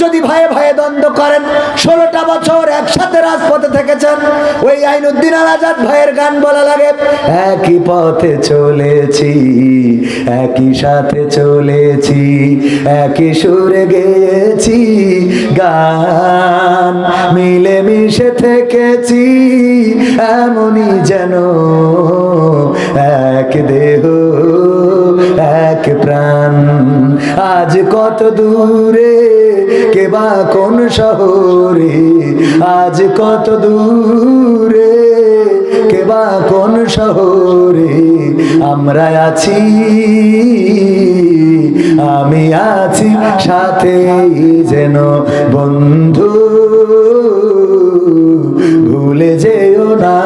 যদি ভাইয়ে ভাইয়ে দ্বন্দ্ব করেন, ষোলোটা বছর একসাথে রাজপথে থেকেছেন, ওই আইনুদ্দিন আল আজাদ ভাইয়ের গান বলা লাগে, একই পথে চলেছি, একই সাথে চলেছি, একই সুরে গেয়েছি, গান মিলে মিশে থেকেছি, এমনই যেন এক দেহ, এক প্রাণ, আজ কত দূরে কেবা কোন শহরে? আজ কত দূরে? কেবা কোন শহরে? আমরা আছি, আমি আছি সাথে যেন বন্ধু। ভুলে যেও না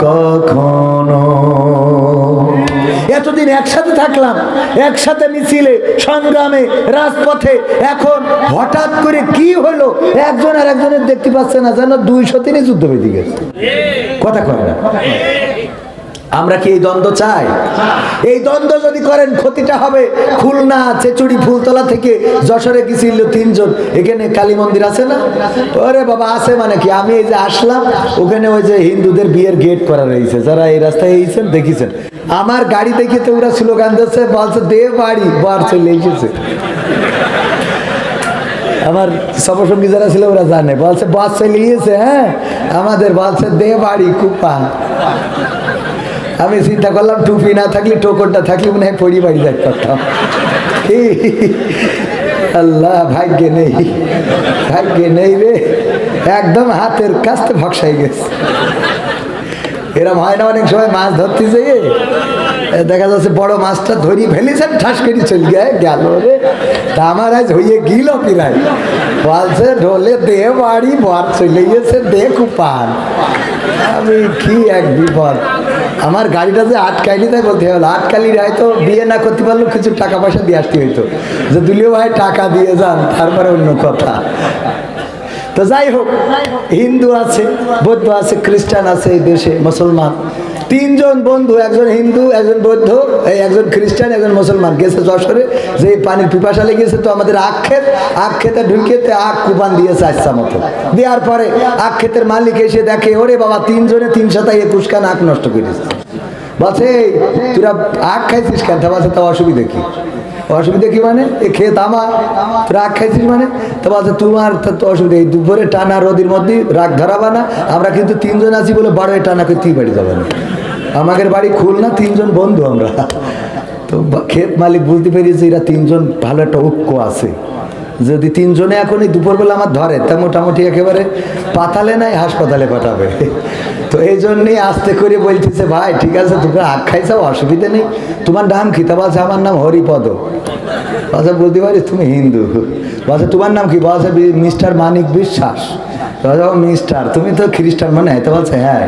কখনো। এতদিন একসাথে থাকলাম। একসাথে মিছিলে, সংগ্রামে, রাজপথে। এখন হঠাৎ করে কি হলো? একজন আর একজনের দেখতে পাচ্ছে না, যেন দুইশো তিনি যুদ্ধ বেঁধে গেছে। কথা কয় না। আমরা কি এই দ্বন্দ্ব চাই? এই দ্বন্দ্ব যদি করেন, ক্ষতিটা হবে খুলনা, চেচুড়ি, ফুলতলা থেকে যশোরে গেছিল তিনজন। এখানে কালী মন্দির আছে না? ওরে বাবা, আছে মানে কি? আমি এই যে আসলাম, ওখানে ওই যে হিন্দুদের বিয়ের গেট করা রয়েছে। যারা এই রাস্তায় এইছেন দেখিছেন। আমার গাড়ি দেখে তো ওরা স্লোগান দিচ্ছে বলছে, দে বাড়ি, বার চলে এসেছে। আমার সবসঙ্গী যারা ছিল, ওরা জানে। বলছে, বাস চলে গিয়েছে হ্যাঁ? আমাদের বলছে, দে বাড়ি, কুপা। আমি চিন্তা করলাম টুপি না থাকলে, টোকনটা থাকলে মনে হয় পড়ি বাড়ি যাক করতাম? আল্লাহ, ভাগ্যে নেই ভাগ্যে নেই রে। একদম হাতের কাছতে ভকসাই গেছে। এরম হয় না অনেক সময় মাছ ধরতে যেয়ে দেখা যাচ্ছে বড় মাছটা ধরি ফেলেছেন, ঠাস করে চল গিয়ে গেল রে। তা আমার আজ হইয়ে গিল পিরাই বলছে, ঢোলে দে বাড়ি, বর চলে গেছে দে কুপান আমি কি এক বিপদ। আমার গাড়িটা যে আটকাইলি তাই বলতে হলো আটকালি হয়তো বিয়ে না করতে পারলেও কিছু টাকা পয়সা দিয়ে আসতে হইতো। যে দুলিও ভাই, টাকা দিয়ে যান, তারপরে অন্য কথা। তো যাই হোক, হিন্দু আছে, বৌদ্ধ আছে, খ্রিস্টান আছে এই দেশে, মুসলমান। তিনজন বন্ধু একজন হিন্দু একজন বৌদ্ধ এই একজন খ্রিস্টান একজন মুসলমান গেছে যশোরে। যে পানির পিপাসা লেগেছে তো আমাদের আখ ক্ষেত আখ খেতে ঢুকিয়েতে আখ কুপান দিয়েছে আচ্ছা মতো। দেওয়ার পরে আখ ক্ষেতের মালিক এসে দেখে ওরে বাবা তিনজনে তিন সাতাই একুশ খান আখ নষ্ট করেছে। বলছে "এই, তোরা আখ খাইছিস কেন? তা বলছে তা অসুবিধা কি? অসুবিধা কি মানে? এ খেত আমার। রাগ খাইছিস মানে? তো বলছে তোমার তো অসুবিধা এই দুপুরে টানা রোদির মধ্যে রাগ ধরাবা না। আমরা কিন্তু তিনজন আছি বলে বারোয় টানা করতেই বাড়ি যাবে না। আমাদের বাড়ি খুলনা, তিনজন বন্ধু আমরা। তো ক্ষেত মালিক বুঝতে পেরেছে এরা তিনজন ভালো একটা ঐক্য আছে। যদি তিনজনে এখন এই দুপুরবেলা আমার ধরে, তা মোটামুটি একেবারে পাতালে নাই, হাসপাতালে পাঠাবে। তো এই জন্যই আস্তে করে বলতেছে, ভাই, ঠিক আছে তোমরা আখ খাইছাও অসুবিধা নেই। তোমার নাম কি? তা বলছে, আমার নাম হরিপদ। বলছে বলতে পারিস, তুমি হিন্দু। বলছে, তোমার নাম কি? বলছে মিস্টার মানিক বিশ্বাস। বলছে, ও মিস্টার তুমি তো খ্রিস্টান মানে তো বলছে হ্যাঁ।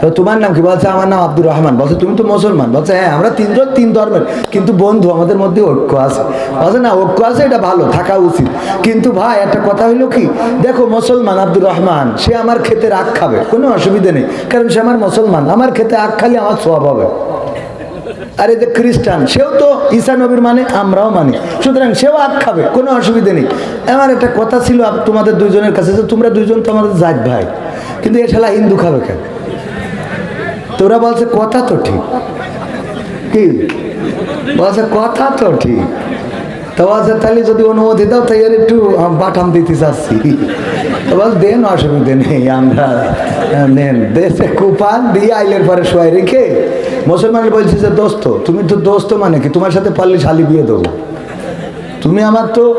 তো তোমার নাম কি? বলছে আমার নাম আব্দুর রহমান। বলছে তুমি তো মুসলমান। বলছে হ্যাঁ আমরা তিনজন তিন ধর্মের। কিন্তু বন্ধু আমাদের মধ্যে ঐক্য আছে। বলছে না ঐক্য আছে এটা ভালো থাকা উচিত। কিন্তু ভাই একটা কথা হইল কি? দেখো মুসলমান আব্দুর রহমান সে আমার খেতে আখ খাবে কোনো অসুবিধা নেই। কারণ সে আমার মুসলমান আমার খেতে আখ খালি আমার সব হবে। আর এই যে খ্রিস্টান, সেও তো ঈসা নবীর মানে আমরাও মানি। সুতরাং সেও আখ খাবে, কোনো অসুবিধে নেই। আমার একটা কথা ছিল তোমাদের দুইজনের কাছে যে তোমরা দুইজন তো আমাদের জাত ভাই। কিন্তু এ শালা হিন্দু খাবে কেন? তোরা বলছে, কথা তো ঠিক। কি? বলছে, কথা তো ঠিক। তো বলছে, তাহলে যদি অনুমতি দাও তাই এর একটু পাঠাম দিতে চাচ্ছি। বল দেন, অসুবিধে নেই, আমরা নেন। দেশে কুপান দিয়ে আইলের পরে শোয়াই রেখে মুসলমান বলছে যে দোস্ত, তুমি তো দোস্ত মানে কি? তোমার সাথে পারলে শালি বিয়ে দেবো। তুমি আমার তো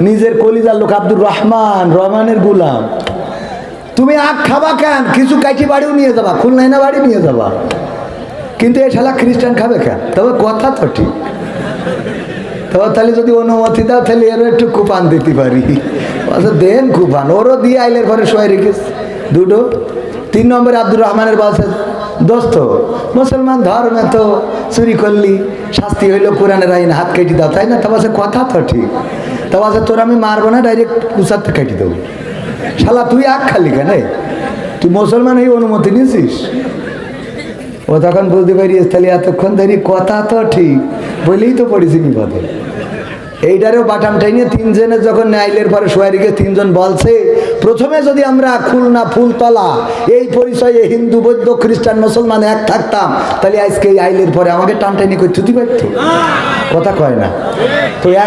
নিজের কলিজার লোক আব্দুর রহমান, রহমানের গুলাম। তুমি আখ খাবা কেন? কিছু কাঠি বাড়িও নিয়ে যাবা খুলনাই না বাড়ি নিয়ে যাবা। কিন্তু এ শালা খ্রিস্টান খাবে কেন? তবে কথা তো ঠিক। তবে তাহলে যদি অনুমতি দাও, তাহলে এরও একটু কুপান দিতে পারি। বলছে দেন কুপান। ওরও দিয়ে আইলের পরে শোয়াই রেখেছে। দুটো। তিন নম্বরে আব্দুর রহমানের বলছে দোস্ত, মুসলমান ধর্মে তো চুরি করলি, শাস্তি হইল কোরআনের আইন, হাত কেটে দাও, তাই না? তা বলছে কথা তো ঠিক। তা বলছে তোর আমি মারবো না ডাইরেক্ট উচাতে কেটে দেবো। শালা, তুই আখ খালি কেন? তুই মুসলমান এই অনুমতি নিয়েছিস? ও তখন বুঝতে পারি তাহলে এতক্ষণ ধরি কথা তো ঠিক, বলেই তো পড়েছি বিপদে। এইটারও বাটাম টাইনে তিনজনে যখন আইলের পরে সোয়ারিকে তিনজন বলছে প্রথমে যদি আমরা খুলনা ফুলতলা এই পরিচয়ে হিন্দু বৌদ্ধ খ্রিস্টান মুসলমান এক থাকতাম তাহলে আজকে এই আইলের পরে আমাকে টানটানি করে থুতি পারত কথা কয় না। তো এক